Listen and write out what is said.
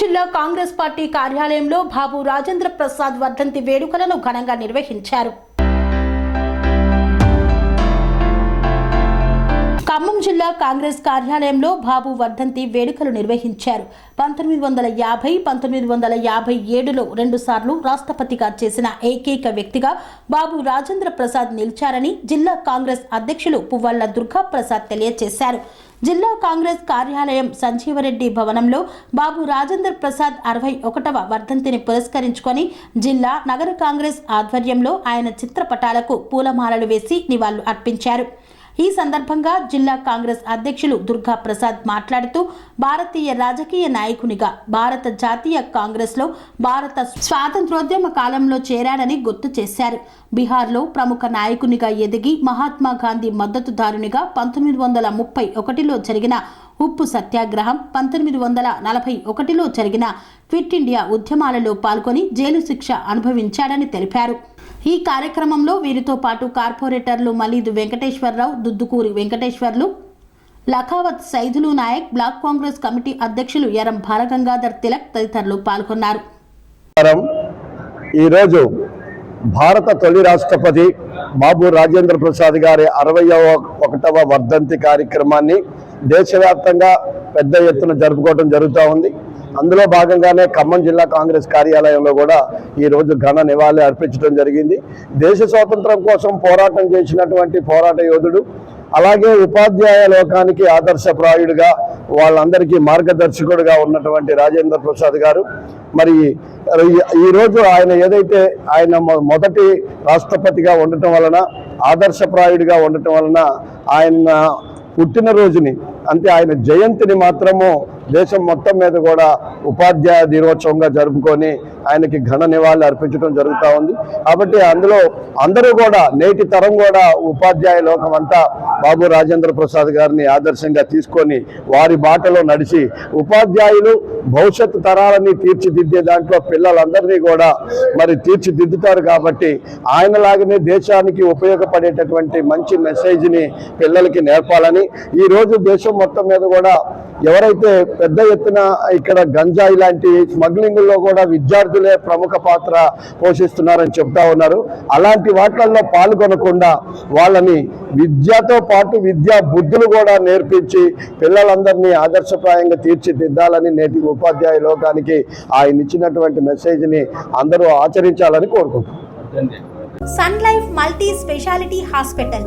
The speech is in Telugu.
జిల్లా కాంగ్రెస్ పార్టీ కార్యాలయంలో బాబు రాజేంద్ర ప్రసాద్ వర్ధంతి వేడుకలను ఘనంగా నిర్వహించారు. ఖమ్మం జిల్లా కాంగ్రెస్ కార్యాలయంలో బాబు వర్ధంతి వేడుకలు నిర్వహించారు. పంతొమ్మిది వందల యాభై పంతొమ్మిది వందల యాభై ఏడులో రెండుసార్లు రాష్ట్రపతిగా చేసిన ఏకైక వ్యక్తిగా బాబు రాజేంద్ర ప్రసాద్ నిలిచారని జిల్లా కాంగ్రెస్ అధ్యక్షులు పువ్వాళ్ళ దుర్గా ప్రసాద్ తెలియజేశారు. జిల్లా కాంగ్రెస్ కార్యాలయం సంజీవరెడ్డి భవనంలో బాబు రాజేంద్ర ప్రసాద్ అరవై ఒకటవ వర్ధంతిని పురస్కరించుకొని జిల్లా నగర కాంగ్రెస్ ఆధ్వర్యంలో ఆయన చిత్రపటాలకు పూలమాలలు వేసి నివాళులు అర్పించారు. ఈ సందర్భంగా జిల్లా కాంగ్రెస్ అధ్యక్షులు దుర్గా ప్రసాద్ మాట్లాడుతూ భారతీయ రాజకీయ నాయకునిగా భారత జాతీయ కాంగ్రెస్లో భారత స్వాతంత్రోద్యమ కాలంలో చేరాడని గుర్తు చేశారు. బీహార్లో ప్రముఖ నాయకునిగా ఎదిగి మహాత్మా గాంధీ మద్దతుదారునిగా పంతొమ్మిది వందల ముప్పై ఒకటిలో జరిగిన ఉప్పు సత్యాగ్రహం పంతొమ్మిది వందల నలభై ఒకటిలో జరిగిన క్విట్ ఇండియా ఉద్యమాలలో పాల్గొని జైలు శిక్ష అనుభవించాడని తెలిపారు. ఈ కార్యక్రమంలో వీరితో పాటు కార్పొరేటర్లు మలీదు వెంకటేశ్వరరావు దుద్దుకూరి వెంకటేశ్వర్లు లఖావత్ సైదులు నాయక్ బ్లాక్ కాంగ్రెస్ కమిటీ అధ్యక్షులు ఎరం బాలగంగాధర్ తిలక్ తదితరులు పాల్గొన్నారు. ఈరోజు భారత తొలి రాష్ట్రపతి బాబు రాజేంద్ర ప్రసాద్ గారి అరవయవ ఒకటవ వర్ధంతి కార్యక్రమాన్ని దేశవ్యాప్తంగా పెద్ద ఎత్తున జరుపుకోవడం జరుగుతూ ఉంది. అందులో భాగంగానే ఖమ్మం జిల్లా కాంగ్రెస్ కార్యాలయంలో కూడా ఈ రోజు ఘన నివాళి అర్పించడం జరిగింది. దేశ స్వాతంత్రం కోసం పోరాటం చేసినటువంటి పోరాట యోధుడు అలాగే ఉపాధ్యాయ లోకానికి ఆదర్శప్రాయుడిగా వాళ్ళందరికీ మార్గదర్శకుడిగా ఉన్నటువంటి రాజేంద్ర ప్రసాద్ గారు. మరి ఈ- ఈరోజు ఆయన ఏదైతే ఆయన మొదటి రాష్ట్రపతిగా ఉండటం వలన ఆదర్శప్రాయుడిగా ఉండటం వలన ఆయన పుట్టినరోజుని అంటే ఆయన జయంతిని మాత్రము దేశం మొత్తం మీద కూడా ఉపాధ్యాయ దినోత్సవంగా జరుపుకొని ఆయనకి ఘన నివాళి అర్పించడం జరుగుతూ ఉంది. కాబట్టి అందులో అందరూ కూడా నేటి తరం కూడా ఉపాధ్యాయ లోకం అంతా బాబు రాజేంద్ర ప్రసాద్ గారిని ఆదర్శంగా తీసుకొని వారి బాటలో నడిచి ఉపాధ్యాయులు భవిష్యత్తు తరాలని తీర్చిదిద్దే దాంట్లో పిల్లలందరినీ కూడా మరి తీర్చిదిద్దుతారు కాబట్టి ఆయనలాగానే దేశానికి ఉపయోగపడేటటువంటి మంచి మెసేజ్ని పిల్లలకి నేర్పాలని ఈ రోజు దేశం మొత్తం మీద కూడా ఎవరైతే పెద్ద ఎత్తున ఇక్కడ గంజాయి లాంటి స్మగ్లింగ్లో కూడా విద్యార్థులే ప్రముఖ పాత్ర పోషిస్తున్నారని చెప్తా ఉన్నారు. అలాంటి వాటిల్లో పాల్గొనకుండా వాళ్ళని విద్యతో పాటు విద్యా బుద్ధులు కూడా నేర్పించి పిల్లలందరినీ ఆదర్శప్రాయంగా తీర్చిదిద్దాలని నేటి ఉపాధ్యాయ లోకానికి ఆయన ఇచ్చినటువంటి మెసేజ్ని అందరూ ఆచరించాలని కోరుకుంటున్నారు Sun Life multi speciality hospital